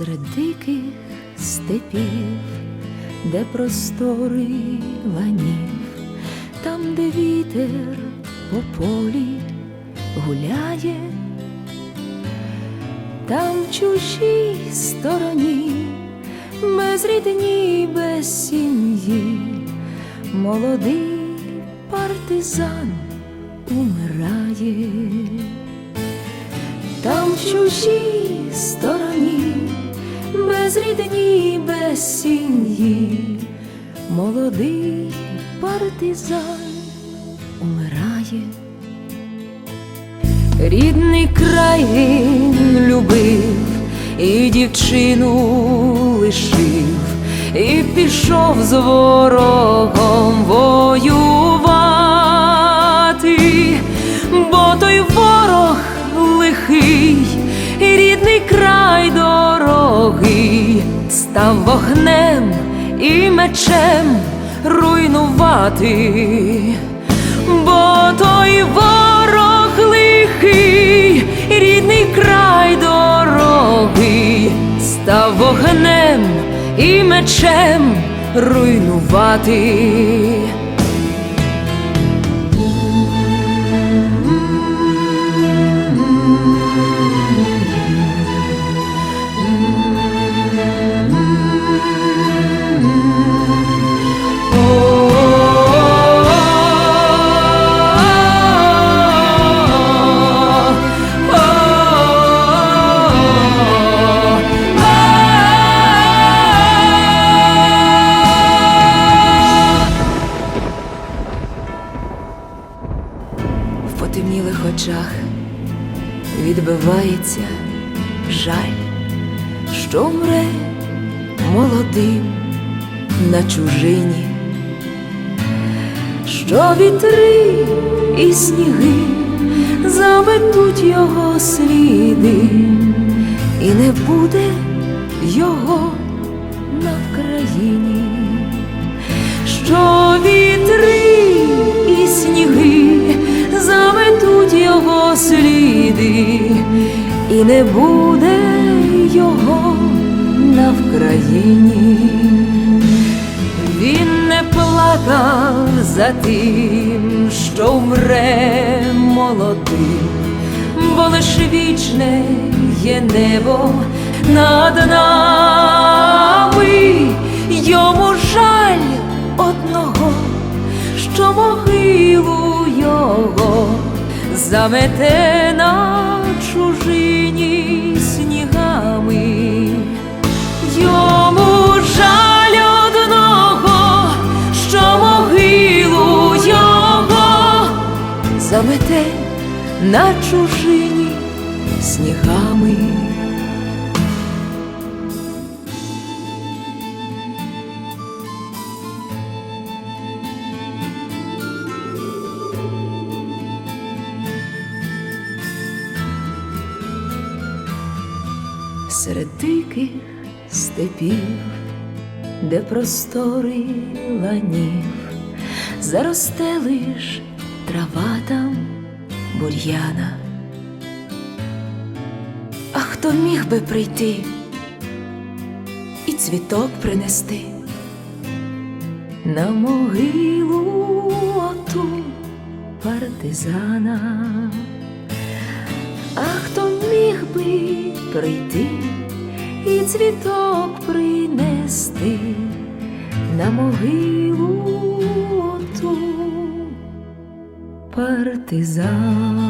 серед диких степів, де простори ланів, там, де вітер по полі гуляє, там в чужій стороні, без рідні, без сім'ї, молодий партизан умирає. Там в чужій стороні, без рідні, без сім'ї, молодий партизан умирає. Рідний край він любив, і дівчину лишив, і пішов з ворогом воювати, став вогнем і мечем руйнувати, бо той ворог лихий, рідний край дорогий, став вогнем і мечем руйнувати. Потемнілих очах. Відбивається жаль, що вмре молодим на чужині, що вітри і сніги заметуть його сліди, і не буде його на Вкраїні. Він не плакав за тим, що вмре молодим, бо лиш вічне є небо над нами, йому жаль одного, що могилу його замете на на чужині снігами. серед диких степів, де простори ланів, заросте лиш бур'яна. А хто міг би прийти і цвіток принести на могилу оту партизана? А хто міг би прийти і цвіток принести на могилу оту партизана?